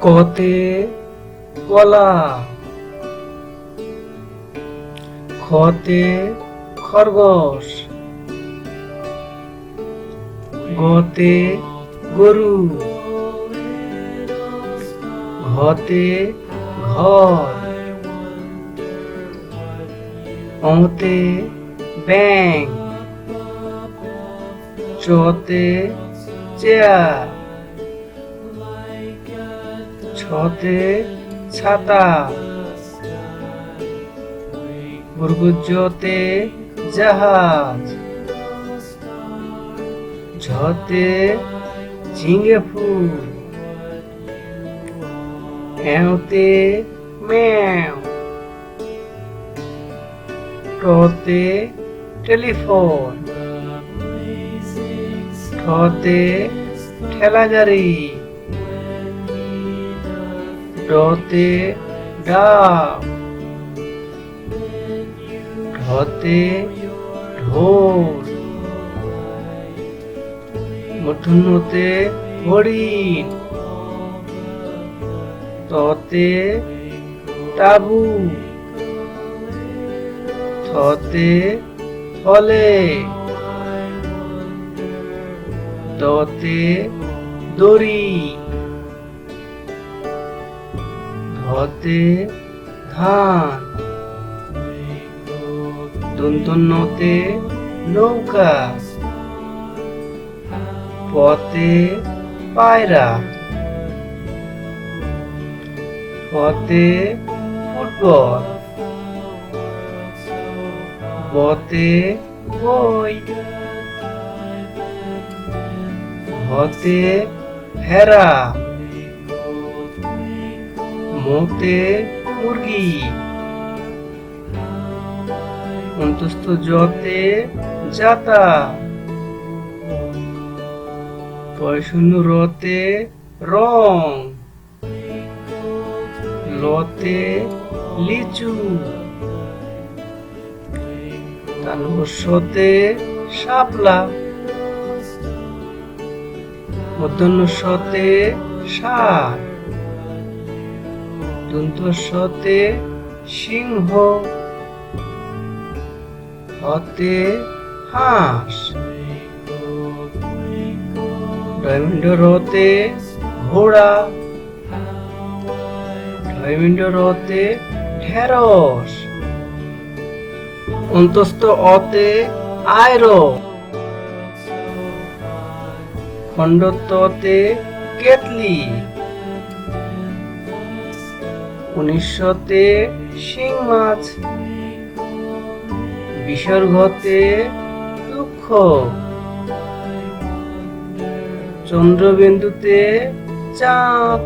কতে কলা। খতে খরগোশ। গতে গরু। ঘতে ঘর। অতে ব্যাং চতে চেয়ার। ছতে ছাতা। বুর্গুজতে জাহাজ। ঝতে ঝিঙে ফুল। এতে ম্যাও। টতে টেলিফোন। ঠতে ঠেলা গাড়ি ডতে ডাব ঢতে ঢোল। মূর্ধন্যতে হরিণ। ততে তাবু। থতে থলে দতে দড়ি। ধতে ধান দন্তন্যতে নৌকা পথে পায়রা পথে ফুটবল পথে বই হতে ভেড়া। মোতে মুরগি। অন্তস্থ জতে যাতা। পয়শূন্য রতে রং। লতে লিচু। তালবস্যতে শাপলা। মধ্যাহ্নস্বতে সার দন্তস্বতে সিংহ। হতে হাঁস। ডায়মন্ড রতে ঘোড়া। ডায়মন্ড রতে ঢেঁড়স। অন্তস্থ অতে আয়র। খণ্ডত্বতে কেতলি উনিশশোতে শিং মাছ, বিসর্গতে দুঃখ, চন্দ্রবিন্দুতে চাঁদ।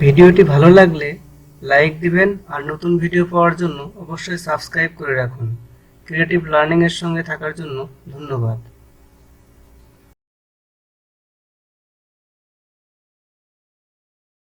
ভিডিওটি ভালো লাগলে লাইক দিবেন আর নতুন ভিডিও পাওয়ার জন্য অবশ্যই সাবস্ক্রাইব করে রাখুন। ক্রিয়েটিভ লার্নিং এর সঙ্গে থাকার জন্য ধন্যবাদ।